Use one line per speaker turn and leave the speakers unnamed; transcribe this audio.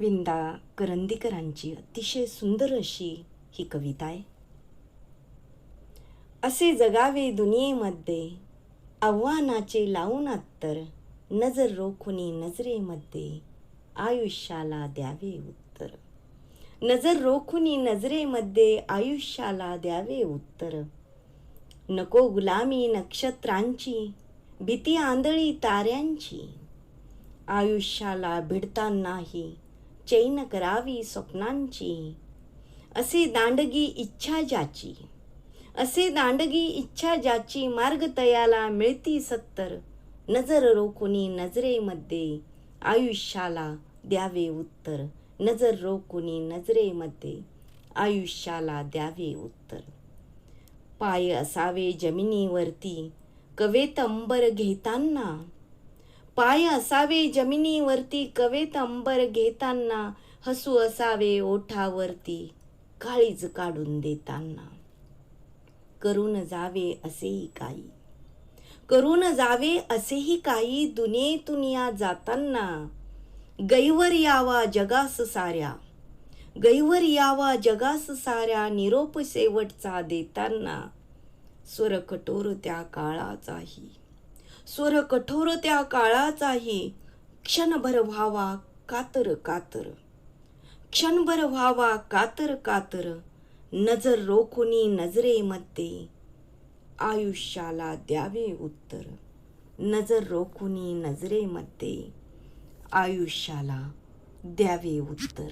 विंदा करंदीकरांची अतिशय सुंदर अशी ही कविता आहे. असे जगावे दुनियेमध्ये आव्हानाचे लावून अत्तर नजर रोखुनी नजरेमध्ये आयुष्याला द्यावे उत्तर. नजर रोखुनी नजरेमध्ये आयुष्याला द्यावे उत्तर. नको गुलामी नक्षत्रांची भीती आंधळी ताऱ्यांची. आयुष्याला भिडतानाही चैन करावी स्वप्नांची. असे दांडगी इच्छा ज्याची. असे दांडगी इच्छा ज्याची मार्ग तयाला मिळती सत्तर. नजर रोखुनी नजरेमध्ये आयुष्याला द्यावे उत्तर. नजर रोखुनी नजरेमध्ये आयुष्याला द्यावे उत्तर. पाय असावे जमिनीवरती कवेत अंबर घेताना पाय असावे जमिनीवरती कवेत अंबर घेताना हसू असावे ओठावरती काळीज काढून देताना. करून जावे असेही काही. करून जावे असेही काही दुनियेतून या जाताना. गैवर यावा जगास साऱ्या. गैवर यावा जगास साऱ्या निरोप शेवटचा देताना. स्वर कठोर त्या काळाचाही. स्वर कठोर त्या काळाचाही. क्षणभर व्हावा कातर कातर. क्षणभर व्हावा कातर कातर. नजर रोखुनी नजरेमध्ये आयुष्याला द्यावे उत्तर. नजर रोखुनी नजरेमध्ये आयुष्याला द्यावे उत्तर.